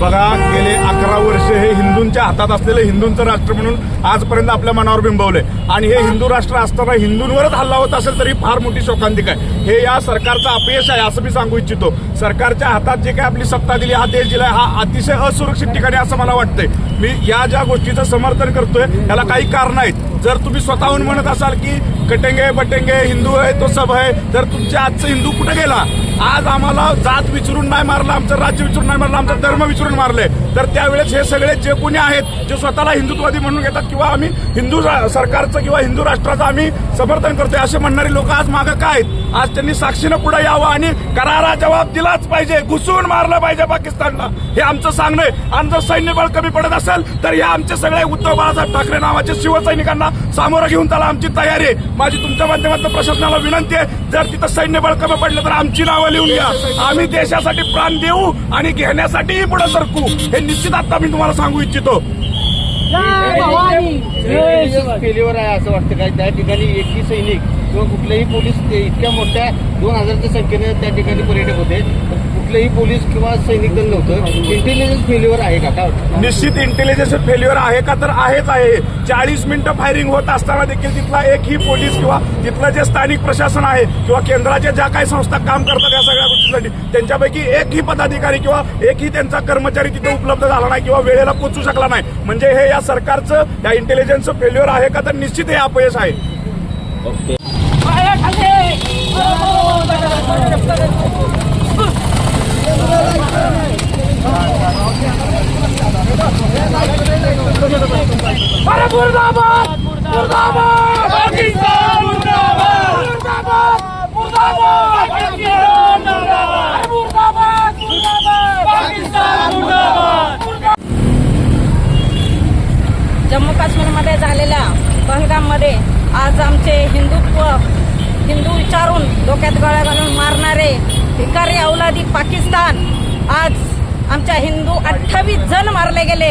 बघा गेले अकरा वर्ष हे हिंदूंच्या हातात असलेलं हिंदूंचं राष्ट्र म्हणून आजपर्यंत आपल्या मनावर बिंबवलंय. आणि हे हिंदू राष्ट्र असताना हिंदूंवरच हल्ला होत असेल तरी फार मोठी शोकांतिक आहे हे या सरकारचं अपयश आहे असं मी सांगू इच्छितो. सरकारच्या हातात जे काही आपली सत्ता दिली हा देश दिलाय हा अतिशय असुरक्षित ठिकाणी असं मला वाटतंय. मी या ज्या गोष्टीचं समर्थन करतोय याला काही कारण आहेत. जर तुम्ही स्वतःहून म्हणत असाल की कटेंगे बटेंगे हिंदू आहे तो सब आहे तर तुमच्या आजचं हिंदू कुठे गेला? आज आम्हाला जात विचारून नाही मारलं आमचं राज्य विचारून नाही मारलं आमचा धर्म विचारून मारले. तर त्यावेळेस हे सगळे जे कोणी आहेत जे स्वतःला हिंदुत्ववादी म्हणून घेतात किंवा आम्ही हिंदू सरकारचं किंवा हिंदू राष्ट्राचं आम्ही समर्थन करतोय असे म्हणणारे लोक आज मागं काय आहेत? आज त्यांनी साक्षीनं पुढे यावं आणि करारा जबाब दिलाच पाहिजे. घुसून मारलं पाहिजे पाकिस्तानला. हे आमचं सांगणं आहे. आणि जर सैन्य बळ कमी पडत असेल तर या आमचे सगळे उद्धव बाळासाहेब ठाकरे नावाचे शिवसैनिकांना सामोरं घेऊन त्याला आमची तयारी आहे. माझी तुमच्या माध्यमातून प्रशासनाला विनंती आहे जर तिथं सैन्य बळ कमी पडलं तर आमची नावं लिहून घ्या. आम्ही देशासाठी प्राण देऊ आणि घेण्यासाठीही पुढे सरकू. हे निश्चित आता मी तुम्हाला सांगू इच्छितो. फेल्युअर आहे असं वाटतं. काय त्या ठिकाणी एकही सैनिक किंवा कुठलेही पोलीस ते इतक्या मोठ्या दोन हजारच्या संख्येने त्या ठिकाणी पर्यटक होते. कुठलेही पोलीस किंवा सैनिक दल नव्हतं. इंटेलिजन्स फेल्युअर आहे का? काय निश्चित इंटेलिजन्स फेल्युअर आहे का? तर आहेच आहे. चाळीस मिनिटं फायरिंग होत असताना देखील तिथला एकही पोलीस किंवा तिथलं जे स्थानिक प्रशासन आहे किंवा केंद्राच्या ज्या काही संस्था काम करतात या सगळ्या गोष्टीसाठी त्यांच्यापैकी एकही पदाधिकारी किंवा एकही त्यांचा कर्मचारी तिथे उपलब्ध झाला नाही किंवा वेळेला पोहोचू शकला नाही. म्हणजे हे या सरकारचं या इंटेलिजन्सचं फेल्युअर आहे का? तर निश्चित हे अपयश आहे. जम्मू काश्मीरमध्ये झालेल्या पहलगाममध्ये आज आमचे हिंदुत्व हिंदू विचारून डोक्यात गळ्या घालून मारणारे भिकारी औलादी पाकिस्तान. आज आमच्या हिंदू अठ्ठावीस जण मारले गेले.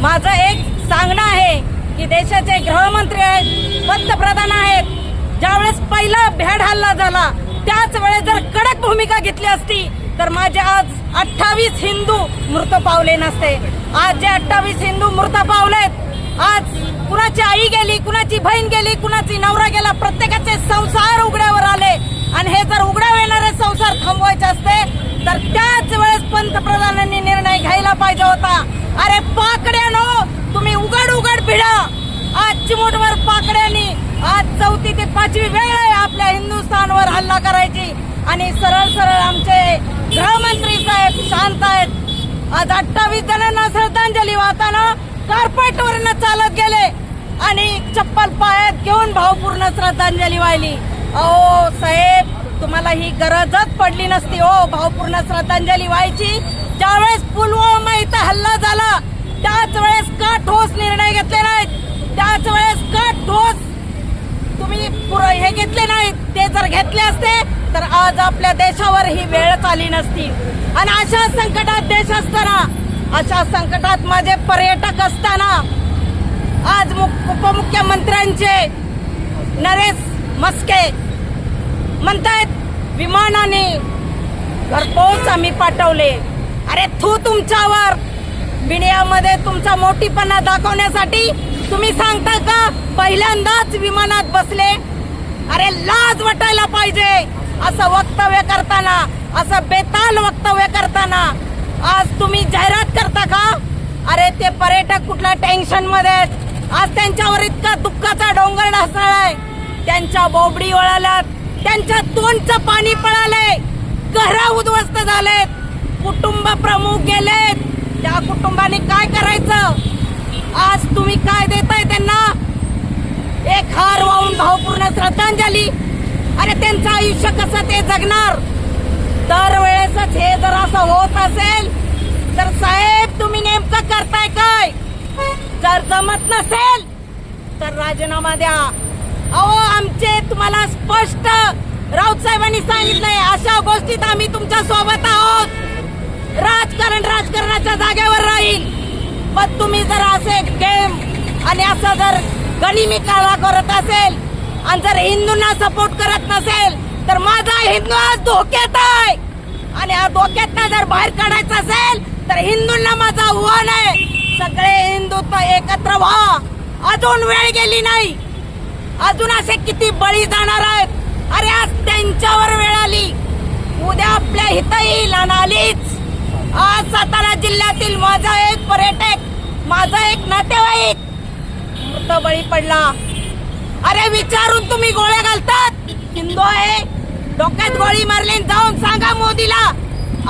माझं एक सांगणं आहे की देशाचे गृहमंत्री आहेत पंतप्रधान आहेत. ज्यावेळेस पहिला भ्याड हल्ला झाला त्याच वेळेस जर कडक भूमिका घेतली असती तर माझे आज अठ्ठावीस हिंदू मृत पावले नसते. आज जे अठ्ठावीस हिंदू मृत पावलेत आज कुणाची आई गेली कुणाची बहीण गेली कुणाची नवरा गेला प्रत्येकाचे संसार उघड्यावर आले. आणि हे जर उघड्यावर येणारे संसार थांबवायचे असते तर त्याच वेळेस पंतप्रधानांनी निर्णय घ्यायला पाहिजे होता. अरे पाकड्यानो तुम्ही उघड उघड भिडा. आज चिमूटवर पाकड्यांनी आज चौथी ते पाचवी वेळ आहे आपल्या हिंदुस्थानवर हल्ला करायची. आणि सरळ सरळ आमचे गृहमंत्री साहेब शांत आहेत. आज अठ्ठावीस जणांना श्रद्धांजली वाहताना कार्पेटवरनं चालत गेले आणि चप्पल पायात घेऊन भावपूर्ण श्रद्धांजली वाहिली. अहो साहेब तुम्हाला ही गरजच पडली नसती हो. भावपूर्ण श्रद्धांजली व्हायची. ज्यावेळेस पुलवामा इथं हल्ला झाला त्याच वेळेस का ठोस निर्णय घेतले नाहीत. त्याच वेळेस का ठोस तुम्ही पुरं हे घेतले नाहीत. ते जर घेतले असते तर आज आपल्या देशावर ही वेळच आली नसती. आणि अशा संकटात देश असताना अशा संकटात माझे पर्यटक असताना आज मुख- उपमुख्यमंत्र्यांचे नरेश मस्के म्हणतायत विमानाने घरपोच आम्ही पाठवले. अरे थू तुमच्यावर. मीडियामध्ये तुमचा मोठीपणा दाखवण्यासाठी तुम्ही सांगता का? पहिल्यांदाच विमानात बसले. अरे लाज वाटायला पाहिजे. असं वक्तव्य करताना असं बेताल वक्तव्य करताना आज तुम्ही जाहिरात करता का? अरे ते पर्यटक कुठल्या टेन्शनमध्ये आहेत? आज त्यांच्यावर इतका दुःखाचा डोंगर ढासळलाय त्यांच्या बोबडी वळाल्यात. त्यांच्या तोंडचं पाणी पळालंय. घरा उद्ध्वस्त झालेत. कुटुंब प्रमुख गेलेत. त्या कुटुंबाने काय करायचं? आज तुम्ही काय देताय त्यांना? एक हार वाहून भावपूर्ण श्रद्धांजली. अरे त्यांचं आयुष्य कसं ते जगणार? दरवेळेसच हे जर असं होत असेल तर साहेब तुम्ही नेमकं करताय काय? जर जमत नसेल तर राजीनामा द्या. अहो आमचे तुम्हाला स्पष्ट राऊत साहेबांनी सांगितलंय अशा गोष्टीत आम्ही तुमच्यासोबत आहोत. राजकारण राजकारणाच्या जागेवर राहील. पण तुम्ही जर असे गेम आणि असं जर गणिमी काळा करत असेल आणि जर हिंदूंना सपोर्ट करत नसेल तर माझा हिंदू आज धोक्यात आहे. आणि हा धोक्यात जर बाहेर काढायचं असेल तर हिंदूंना माझं आव्हान आहे. सगळे हिंदुत्व एकत्र व्हा. अजून वेळ गेली नाही. अजून असे किती बळी जाणार आहेत. अरे आज त्यांच्यावर वेळ आली. उद्या आपल्या हित येईल आणि आलीच. आज सातारा जिल्ह्यातील माझा एक पर्यटक माझा एक नातेवाईक मृत बळी पडला. अरे विचारून तुम्ही गोळ्या घालतात. हिंदू आहे. डोक्यात गोळी मारली जाऊन सांगा मोदीला.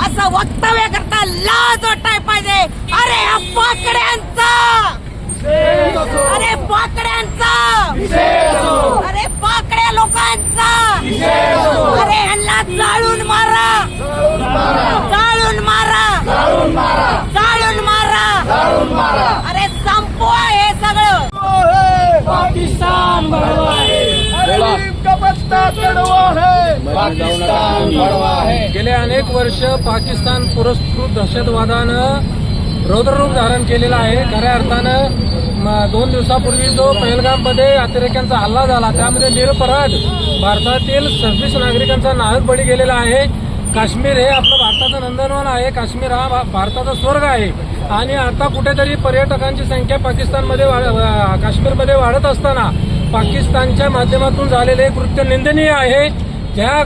असं वक्तव्य करता लाज वाटाय पाहिजे. अरे पाकड्यांचा. अरे पाकड्यांचा. अरे पाकड्या लोकांचा. अरे ह्यांना जाळून मारा. जाळून मारा. जाळून मारा. अरे संपवा हे सगळं. पाकिस्तान बड़वा है गेले अनेक वर्ष पाकिस्तान पुरस्कृत दहशतवादानं रौद्ररूप धारण केलेलं आहे. खऱ्या अर्थानं दोन दिवसापूर्वी जो पहलगाममध्ये अतिरेक्यांचा हल्ला झाला त्यामध्ये निरपराध भारतातील सव्वीस नागरिकांचा नाहक बळी गेलेला आहे. काश्मीर हे आपलं भारताचं नंदनवन आहे. काश्मीर हा भा- भारताचा स्वर्ग आहे. आणि आता कुठेतरी पर्यटकांची संख्या पाकिस्तानमध्ये काश्मीरमध्ये वाढत असताना पाकिस्तानच्या माध्यमातून झालेले कृत्य निंदनीय आहे. या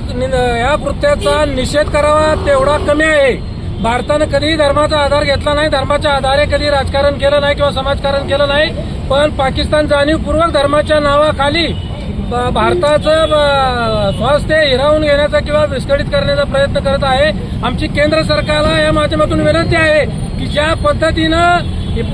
या कृत्याचा निषेध करावा तेवढा कमी आहे. भारतानं कधीही धर्माचा आधार घेतला नाही धर्माच्या आधारे कधी राजकारण केलं नाही किंवा समाजकारण केलं नाही पण पाकिस्तान जाणीवपूर्वक धर्माच्या नावाखाली ब- भारताचं ब- स्वास्थ्य हिरावून घेण्याचा किंवा विस्कळीत करण्याचा प्रयत्न करत आहे. आमची केंद्र सरकारला या माध्यमातून विनंती आहे की ज्या पद्धतीनं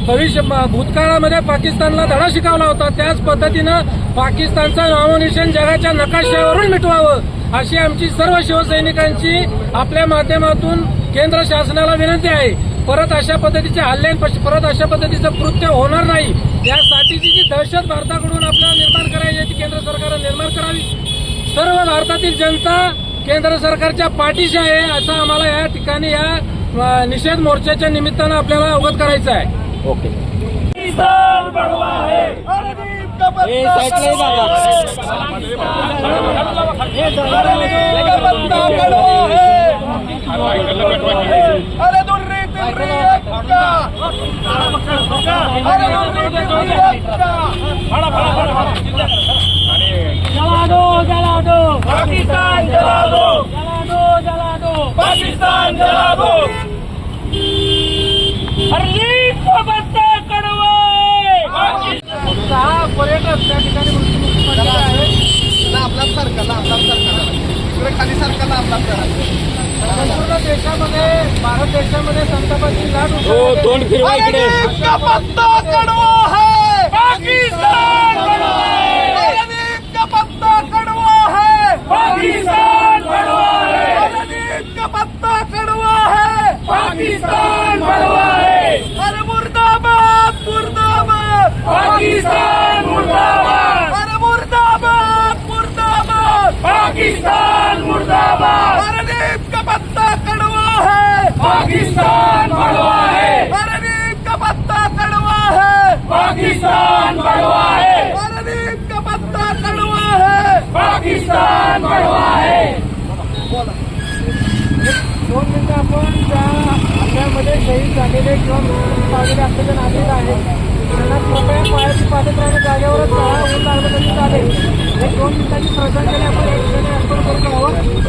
भविष्य भूतकाळामध्ये पाकिस्तानला धडा शिकवला होता त्याच पद्धतीनं पाकिस्तानचं नामोनिशन जगाच्या नकाशावरून मिटवावं. अशी आमची सर्व शिवसैनिकांची आपल्या माध्यमातून केंद्र शासनाला विनंती आहे. परत अशा पद्धतीचे हल्ले परत अशा पद्धतीचं कृत्य होणार नाही. यासाठीची जी दहशत भारताकडून आपल्याला निर्माण करायची आहे ती केंद्र सरकारने निर्माण करावी. सर्व भारतातील जनता केंद्र सरकारच्या पाठीशी आहे असं आम्हाला या ठिकाणी या निषेध मोर्चाच्या निमित्तानं आपल्याला अवगत करायचं आहे. ओके. अरे दुर्री तिर्री एकटा. अरे दुर्री तिर्री एकटा. पाकिस्तान जला दो पाकिस्तान जला दो सहा पर्यटक त्या ठिकाणी मृत्युमुखी पडले आहेत आपलाच सरकारला आपलाच सरकारला इकडे खाली सरकारला आपलाच सरकारला संपूर्ण देशामध्ये भारत देशामध्ये संतापाची लाट उसळली आहे. अरे का पत्ता कड़वा है पाकिस्तान कड़वा है अरे का पत्ता कड़वा है पाकिस्तान कड़वा है अरे का पत्ता कड़वा है पाकिस्तान कड़वा है अरे मुर्दाबाद मुर्दाबाद पाकिस्तान मुर्दाबाद अरे मुर्दाबाद मुर्दाबाद पाकिस्तान मुर्दाबाद अरे नीम का पत्ता कड़वा है पाकिस्तान कड़वा है अरे नीम का पत्ता कड़वा है कड़वा है का पत्ता कड़वा है पाकिस्तान कड़वा है दोन मिनिटं आपण ज्या हल्ल्यामध्ये शहीद झालेले किंवा पावलेले असलेले नागरिक आहेत त्यांना कृपया पायाची पादत्राने जागेवरच राहा ऊन लागलं तरी चालेल. एक दोन मिनिटांची केली आपण एक